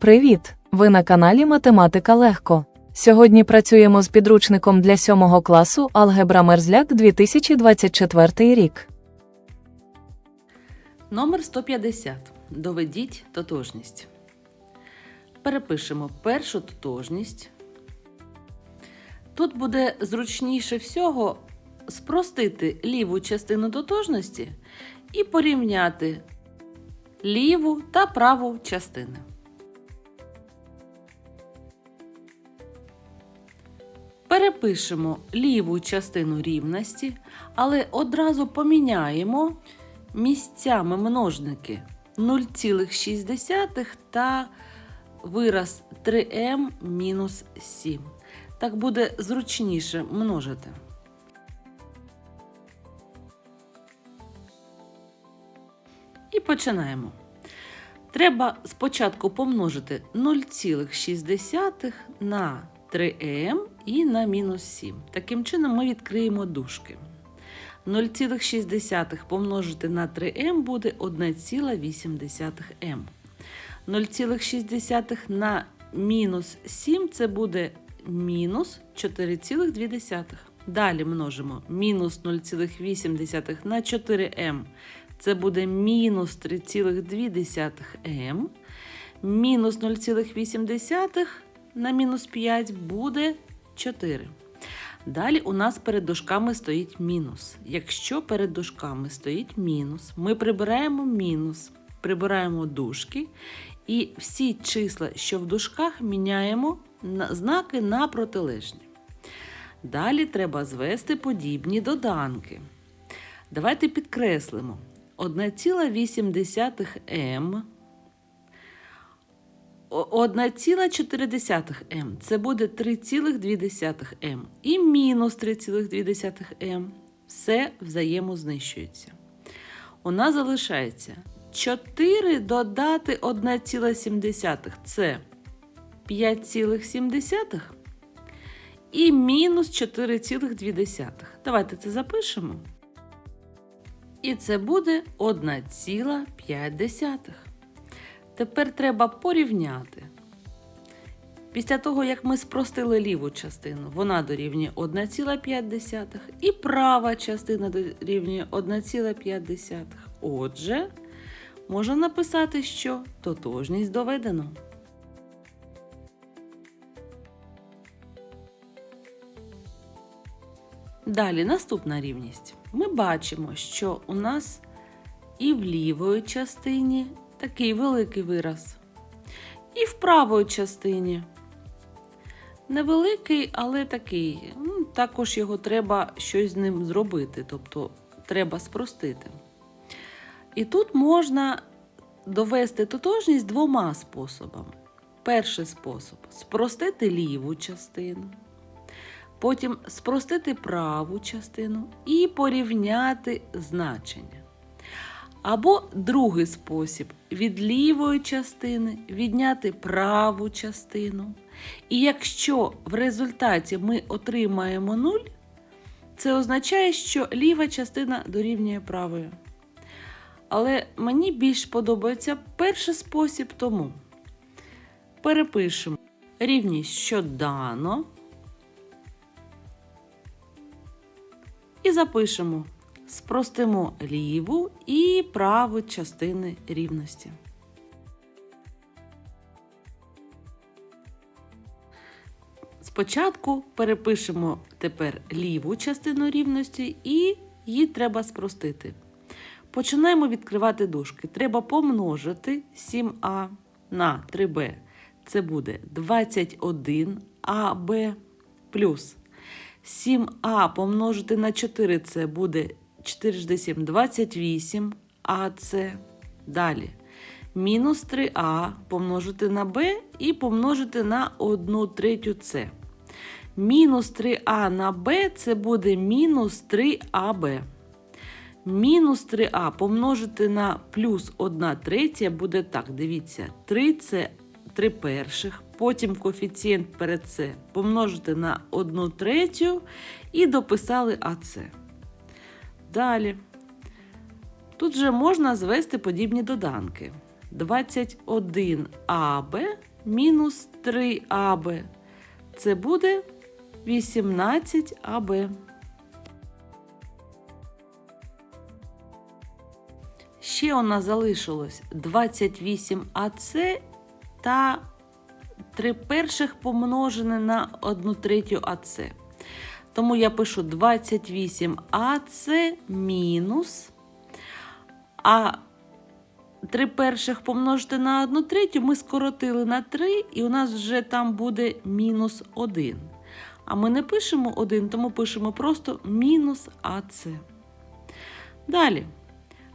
Привіт! Ви на каналі Математика Легко. Сьогодні працюємо з підручником для 7 класу Алгебра Мерзляк 2024 рік. Номер 150. Доведіть тотожність. Перепишемо першу тотожність. Тут буде зручніше всього спростити ліву частину тотожності і порівняти ліву та праву частини. Перепишемо ліву частину рівності, але одразу поміняємо місцями множники 0,6 та вираз 3m мінус 7. Так буде зручніше множити. І починаємо. Треба спочатку помножити 0,6 на 3m і на мінус 7. Таким чином ми відкриємо дужки. 0,6 помножити на 3m буде 1,8m. 0,6 на мінус 7 це буде мінус 4,2. Далі множимо мінус 0,8 на 4m. Це буде мінус 3,2m. Мінус 0,8 на мінус 5 буде 4. Далі у нас перед дужками стоїть мінус. Якщо перед дужками стоїть мінус, ми прибираємо мінус, прибираємо дужки, і всі числа, що в дужках, міняємо на знаки на протилежні. Далі треба звести подібні доданки. Давайте підкреслимо 1,8m. 1,4m це буде 3,2m і мінус 3,2m. Все взаємознищується. У нас залишається 4 додати 1,7 це 5,7 і мінус 4,2. Давайте це запишемо. І це буде 1,5. Тепер треба порівняти. Після того, як ми спростили ліву частину, вона дорівнює 1,5, і права частина дорівнює 1,5. Отже, можна написати, що тотожність доведено. Далі наступна рівність. Ми бачимо, що у нас і в лівої частині такий великий вираз, і в правої частині невеликий, але такий. Ну, Також його треба щось з ним зробити, тобто треба спростити. І тут можна довести тотожність двома способами. Перший спосіб спростити ліву частину, потім спростити праву частину і порівняти значення. Або другий спосіб від лівої частини відняти праву частину. І якщо в результаті ми отримаємо 0, це означає, що ліва частина дорівнює правою. Але мені більш подобається перший спосіб, тому перепишемо рівність, що дано, і запишемо. Спростимо ліву і праву частини рівності. Спочатку перепишемо тепер ліву частину рівності і її треба спростити. Починаємо відкривати дужки. Треба помножити 7а на 3b. Це буде 21аб плюс 7а помножити на 4 це буде 4 7 28 АЦ. Далі. Мінус 3а помножити на b і помножити на 1 третю С. Мінус 3а на b це буде мінус 3аб. Мінус 3а помножити на плюс 1 третя буде так. Дивіться, 3 це 3 перших. Потім коефіцієнт перед це помножити на 1 третю і дописали АЦ. Далі. Тут же можна звести подібні доданки. 21АБ мінус 3АБ. Це буде 18АБ. Ще у нас залишилось 28АЦ та 3 перших помножене на 1 третю АЦ. Тому я пишу 28АЦ мінус. А 3 перших помножити на 1 третю ми скоротили на 3, і у нас вже там буде мінус 1. А ми не пишемо 1, тому пишемо просто мінус АЦ. Далі.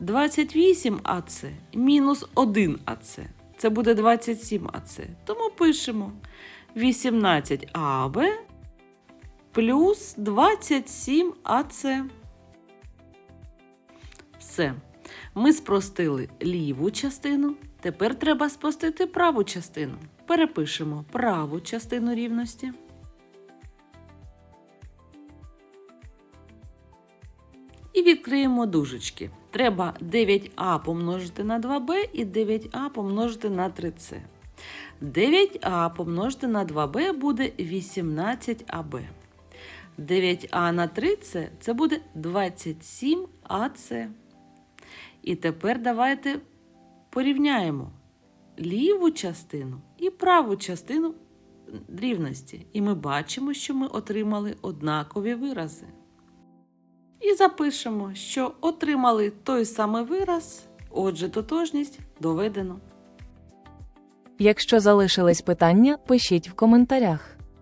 28 АЦ мінус 1 АЦ. Це буде 27 АЦ. Тому пишемо 18 АБ плюс 27 АЦ. Все. Ми спростили ліву частину. Тепер треба спростити праву частину. Перепишемо праву частину рівності. І відкриємо дужечки. Треба 9а помножити на 2b і 9а помножити на 3c. 9а помножити на 2b буде 18аб. 9а на 3c це буде 27ac. І тепер давайте порівняємо ліву частину і праву частину рівності. І ми бачимо, що ми отримали однакові вирази. І запишемо, що отримали той самий вираз, отже, тотожність доведено. Якщо залишились питання, пишіть в коментарях.